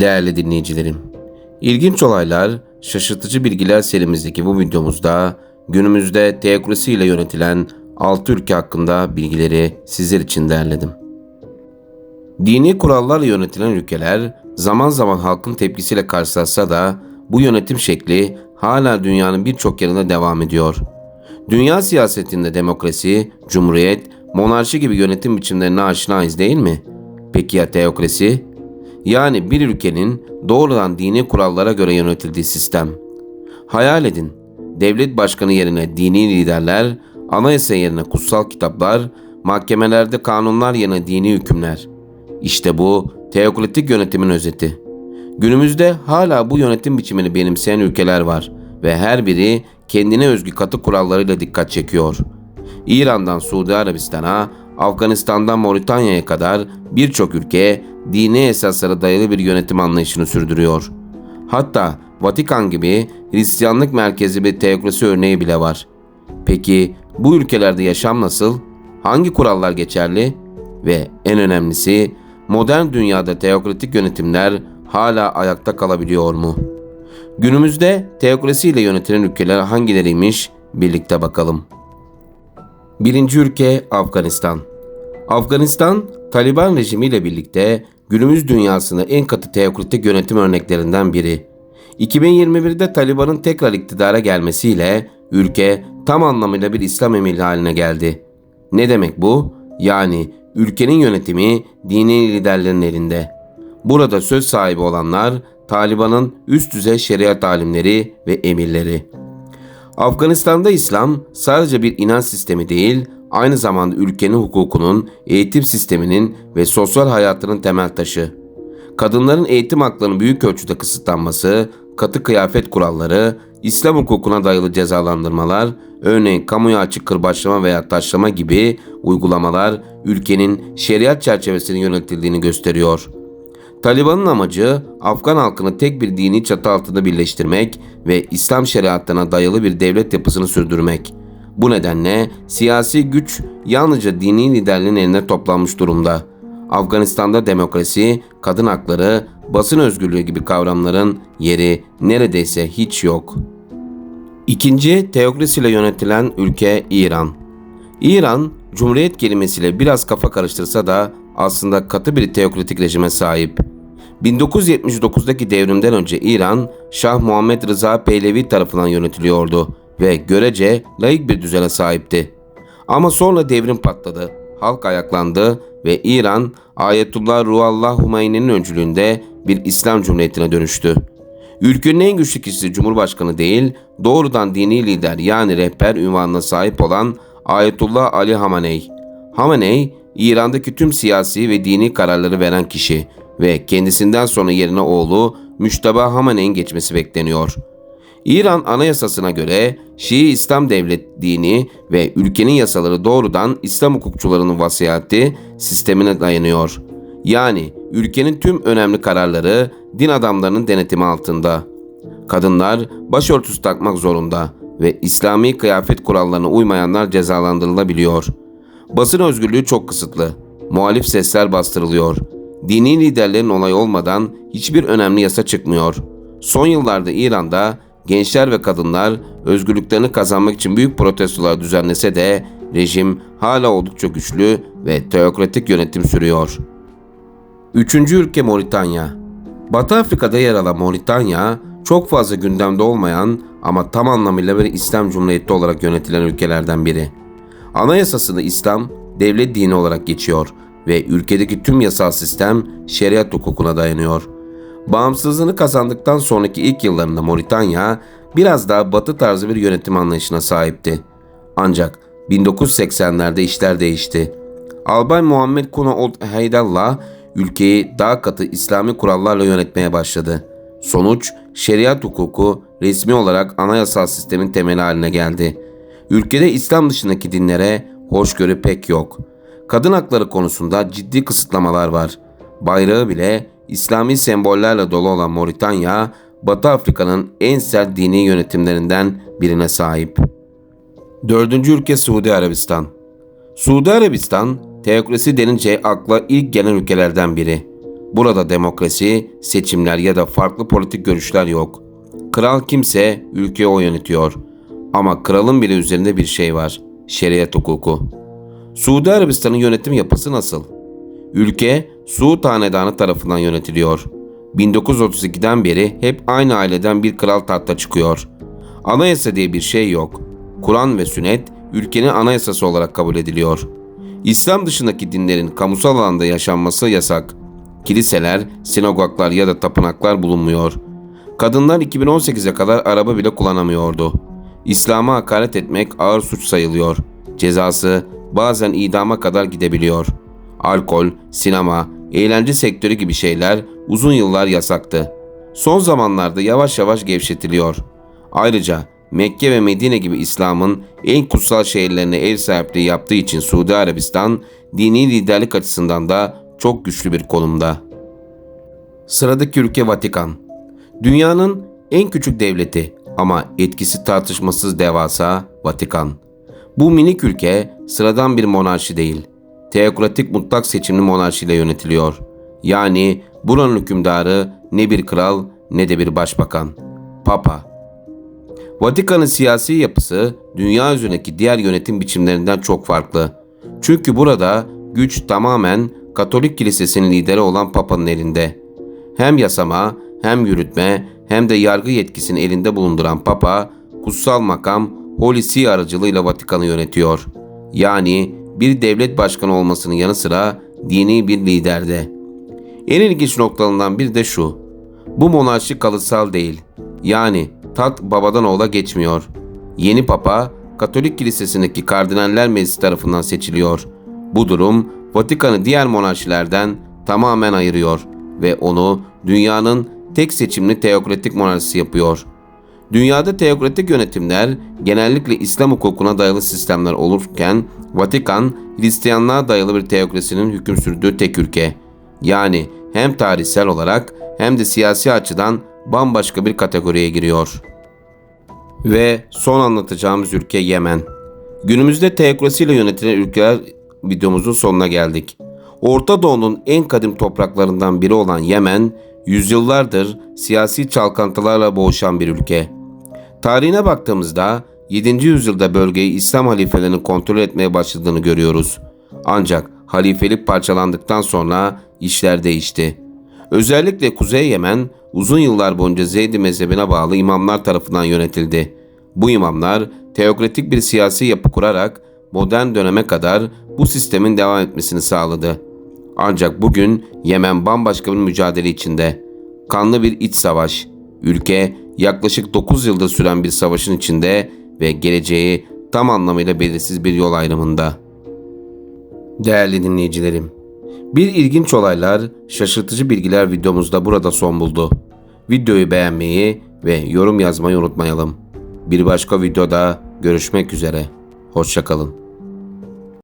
Değerli dinleyicilerim, ilginç olaylar, şaşırtıcı bilgiler serimizdeki bu videomuzda günümüzde teokrasi ile yönetilen 6 ülke hakkında bilgileri sizler için derledim. Dini kurallarla yönetilen ülkeler zaman zaman halkın tepkisiyle karşılaşsa da bu yönetim şekli hala dünyanın birçok yerinde devam ediyor. Dünya siyasetinde demokrasi, cumhuriyet, monarşi gibi yönetim biçimlerine aşinayız değil mi? Peki ya teokrasi? Yani bir ülkenin doğrudan dini kurallara göre yönetildiği sistem. Hayal edin, devlet başkanı yerine dini liderler, anayasa yerine kutsal kitaplar, mahkemelerde kanunlar yerine dini hükümler. İşte bu teokratik yönetimin özeti. Günümüzde hala bu yönetim biçimini benimseyen ülkeler var ve her biri kendine özgü katı kurallarıyla dikkat çekiyor. İran'dan Suudi Arabistan'a, Afganistan'dan Moritanya'ya kadar birçok ülke dini esaslara dayalı bir yönetim anlayışını sürdürüyor. Hatta Vatikan gibi Hristiyanlık merkezi bir teokrasi örneği bile var. Peki bu ülkelerde yaşam nasıl? Hangi kurallar geçerli? Ve en önemlisi modern dünyada teokratik yönetimler hala ayakta kalabiliyor mu? Günümüzde teokrasi ile yönetilen ülkeler hangileriymiş birlikte bakalım. Birinci ülke Afganistan. Afganistan, Taliban rejimiyle birlikte günümüz dünyasında en katı teokratik yönetim örneklerinden biri. 2021'de Taliban'ın tekrar iktidara gelmesiyle ülke tam anlamıyla bir İslam emiri haline geldi. Ne demek bu? Yani ülkenin yönetimi dini liderlerin elinde. Burada söz sahibi olanlar Taliban'ın üst düzey şeriat alimleri ve emirleri. Afganistan'da İslam sadece bir inanç sistemi değil, aynı zamanda ülkenin hukukunun, eğitim sisteminin ve sosyal hayatının temel taşı. Kadınların eğitim haklarının büyük ölçüde kısıtlanması, katı kıyafet kuralları, İslam hukukuna dayalı cezalandırmalar, örneğin kamuya açık kırbaçlama veya taşlama gibi uygulamalar ülkenin şeriat çerçevesine yönetildiğini gösteriyor. Taliban'ın amacı Afgan halkını tek bir dini çatı altında birleştirmek ve İslam şeriatına dayalı bir devlet yapısını sürdürmek. Bu nedenle siyasi güç yalnızca dini liderlerin eline toplanmış durumda. Afganistan'da demokrasi, kadın hakları, basın özgürlüğü gibi kavramların yeri neredeyse hiç yok. İkinci teokrasiyle yönetilen ülke İran. İran, cumhuriyet kelimesiyle biraz kafa karıştırsa da aslında katı bir teokratik rejime sahip. 1979'daki devrimden önce İran, Şah Muhammed Rıza Pehlevi tarafından yönetiliyordu ve görece layık bir düzene sahipti. Ama sonra devrim patladı, halk ayaklandı ve İran, Ayetullah Ruhallah Hümeyni'nin öncülüğünde bir İslam Cumhuriyeti'ne dönüştü. Ülkenin en güçlü kişisi Cumhurbaşkanı değil, doğrudan dini lider yani rehber ünvanına sahip olan Ayetullah Ali Hameney. Hameney, İran'daki tüm siyasi ve dini kararları veren kişi ve kendisinden sonra yerine oğlu Müşteba Hameney'in geçmesi bekleniyor. İran anayasasına göre Şii İslam devlet dini ve ülkenin yasaları doğrudan İslam hukukçularının vasiyeti sistemine dayanıyor. Yani ülkenin tüm önemli kararları din adamlarının denetimi altında. Kadınlar başörtüsü takmak zorunda ve İslami kıyafet kurallarına uymayanlar cezalandırılabiliyor. Basın özgürlüğü çok kısıtlı. Muhalif sesler bastırılıyor. Dini liderlerin onay olmadan hiçbir önemli yasa çıkmıyor. Son yıllarda İran'da gençler ve kadınlar özgürlüklerini kazanmak için büyük protestolar düzenlese de rejim hala oldukça güçlü ve teokratik yönetim sürüyor. Üçüncü ülke Moritanya. Batı Afrika'da yer alan Moritanya, çok fazla gündemde olmayan ama tam anlamıyla bir İslam Cumhuriyeti olarak yönetilen ülkelerden biri. Anayasasında İslam devlet dini olarak geçiyor ve ülkedeki tüm yasal sistem şeriat hukukuna dayanıyor. Bağımsızlığını kazandıktan sonraki ilk yıllarında Moritanya biraz daha batı tarzı bir yönetim anlayışına sahipti. Ancak 1980'lerde işler değişti. Albay Muhammed Kuna Old Heydallah ülkeyi daha katı İslami kurallarla yönetmeye başladı. Sonuç şeriat hukuku resmi olarak anayasal sistemin temeli haline geldi. Ülkede İslam dışındaki dinlere hoşgörü pek yok. Kadın hakları konusunda ciddi kısıtlamalar var. Bayrağı bile İslami sembollerle dolu olan Moritanya, Batı Afrika'nın en sert dini yönetimlerinden birine sahip. Dördüncü ülke Suudi Arabistan. Suudi Arabistan, teokrasi denince akla ilk gelen ülkelerden biri. Burada demokrasi, seçimler ya da farklı politik görüşler yok. Kral kimse ülkeyi o yönetiyor. Ama kralın bile üzerinde bir şey var. Şeriat hukuku. Suudi Arabistan'ın yönetim yapısı nasıl? Ülke Suud Hanedanı tarafından yönetiliyor. 1932'den beri hep aynı aileden bir kral tahta çıkıyor. Anayasa diye bir şey yok. Kur'an ve sünnet ülkenin anayasası olarak kabul ediliyor. İslam dışındaki dinlerin kamusal alanda yaşanması yasak. Kiliseler, sinagoglar ya da tapınaklar bulunmuyor. Kadınlar 2018'e kadar araba bile kullanamıyordu. İslam'a hakaret etmek ağır suç sayılıyor. Cezası bazen idama kadar gidebiliyor. Alkol, sinema, eğlence sektörü gibi şeyler uzun yıllar yasaktı. Son zamanlarda yavaş yavaş gevşetiliyor. Ayrıca Mekke ve Medine gibi İslam'ın en kutsal şehirlerine ev sahipliği yaptığı için Suudi Arabistan dini liderlik açısından da çok güçlü bir konumda. Sıradaki ülke Vatikan. Dünyanın en küçük devleti ama etkisi tartışmasız devasa Vatikan. Bu minik ülke sıradan bir monarşi değil. Teokratik mutlak seçimli monarşiyle yönetiliyor. Yani buranın hükümdarı ne bir kral ne de bir başbakan. Papa. Vatikan'ın siyasi yapısı dünya üzerindeki diğer yönetim biçimlerinden çok farklı. Çünkü burada güç tamamen Katolik Kilisesi'nin lideri olan Papa'nın elinde. Hem yasama, hem yürütme, hem de yargı yetkisini elinde bulunduran Papa, kutsal makam Holy See aracılığıyla Vatikan'ı yönetiyor. Yani bir devlet başkanı olmasının yanı sıra dini bir liderde. En ilginç noktalarından bir de şu. Bu monarşi kalıtsal değil. Yani tat babadan oğula geçmiyor. Yeni papa Katolik Kilisesi'ndeki Kardinaller Meclisi tarafından seçiliyor. Bu durum Vatikan'ı diğer monarşilerden tamamen ayırıyor ve onu dünyanın tek seçimli teokratik monarşisi yapıyor. Dünyada teokratik yönetimler genellikle İslam hukukuna dayalı sistemler olurken Vatikan Hristiyanlığa dayalı bir teokrasinin hüküm sürdüğü tek ülke. Yani hem tarihsel olarak hem de siyasi açıdan bambaşka bir kategoriye giriyor. Ve son anlatacağımız ülke Yemen. Günümüzde teokrasiyle yönetilen ülkeler videomuzun sonuna geldik. Orta Doğu'nun en kadim topraklarından biri olan Yemen, yüzyıllardır siyasi çalkantılarla boğuşan bir ülke. Tarihine baktığımızda 7. yüzyılda bölgeyi İslam halifelerinin kontrol etmeye başladığını görüyoruz. Ancak halifelik parçalandıktan sonra işler değişti. Özellikle Kuzey Yemen uzun yıllar boyunca Zeydi mezhebine bağlı imamlar tarafından yönetildi. Bu imamlar teokratik bir siyasi yapı kurarak modern döneme kadar bu sistemin devam etmesini sağladı. Ancak bugün Yemen bambaşka bir mücadele içinde. Kanlı bir iç savaş. Ülke yaklaşık 9 yıldır süren bir savaşın içinde ve geleceği tam anlamıyla belirsiz bir yol ayrımında. Değerli dinleyicilerim, bir ilginç olaylar, şaşırtıcı bilgiler videomuzda burada son buldu. Videoyu beğenmeyi ve yorum yazmayı unutmayalım. Bir başka videoda görüşmek üzere. Hoşçakalın.